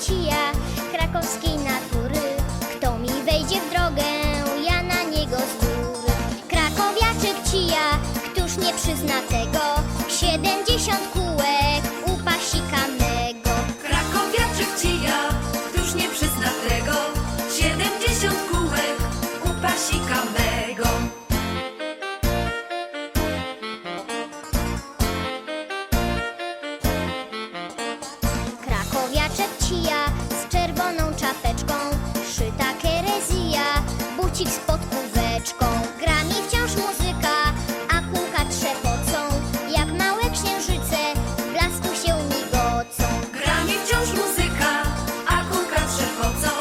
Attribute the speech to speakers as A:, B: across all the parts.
A: cija krakowskiej natury. Kto mi wejdzie w drogę, ja na niego z góry. Krakowiaczek cija, któż nie przyzna kocik z podkóweczką Gra mi wciąż muzyka, a kółka trzepocą. Jak małe księżyce, w blasku się migocą.
B: Gra mi wciąż muzyka, a kółka przechodzą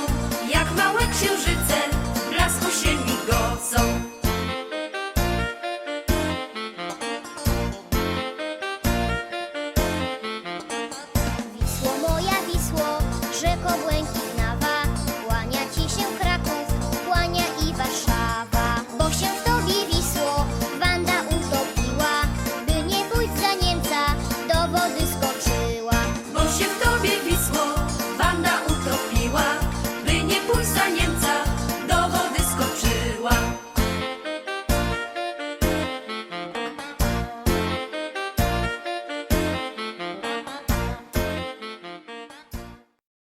B: Jak małe księżyce, w blasku się migocą.
A: Wisło moja Wisło, rzeko błękitna